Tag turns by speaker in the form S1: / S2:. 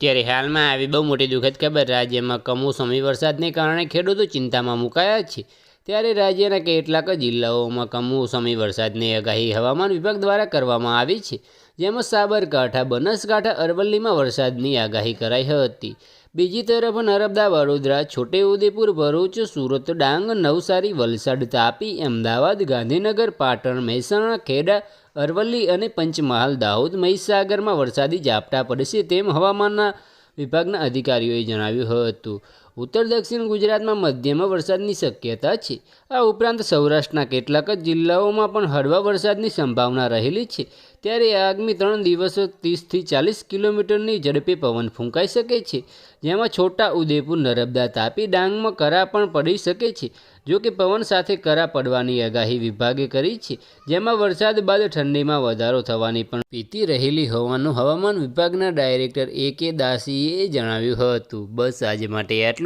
S1: ત્યારે હાલમાં આવી બહુ મોટી દુઃખદ ખબર રાજ્યમાં કમોસમી વરસાદને કારણે ખેડૂતો ચિંતામાં મુકાયા છે. ત્યારે રાજ્યના કેટલાક જિલ્લાઓમાં કમોસમી વરસાદની આગાહી હવામાન વિભાગ દ્વારા કરવામાં આવી છે, જેમાં સાબરકાંઠા, બનાસકાંઠા, અરવલ્લીમાં વરસાદની આગાહી કરાઈ હતી. બીજી તરફ નર્મદા, વડોદરા, છોટેઉદેપુર, ભરૂચ, સુરત, ડાંગ, નવસારી, વલસાડ, તાપી, અમદાવાદ, ગાંધીનગર, પાટણ, મહેસાણા, ખેડા, અરવલ્લી અને પંચમહાલ, દાહોદ, મહીસાગરમાં વરસાદી ઝાપટા પડશે તેમ હવામાનના વિભાગના અધિકારીઓએ જણાવ્યું હતું. ઉત્તર દક્ષિણ ગુજરાતમાં મધ્યમાં વરસાદની શક્યતા છે. આ ઉપરાંત સૌરાષ્ટ્રના કેટલાક જ જિલ્લાઓમાં પણ હળવા વરસાદની સંભાવના રહેલી છે. ત્યારે આગામી ત્રણ દિવસો ત્રીસથી ચાલીસ કિલોમીટરની ઝડપે પવન ફૂંકાઈ શકે છે. જેમાં છોટા ઉદેપુર, નર્મદા તાપી, ડાંગમાં કરા પણ પડી શકે છે. જો કે પવન સાથે કરા પડવાની આગાહી વિભાગે કરી છે. જેમાં વરસાદ બાદ ઠંડીમાં વધારો થવાની પણ પીતી રહેલી હોવાનું હવામાન વિભાગના ડાયરેક્ટર એ કે દાસીએ જણાવ્યું હતું. બસ આજે માટે આટલું.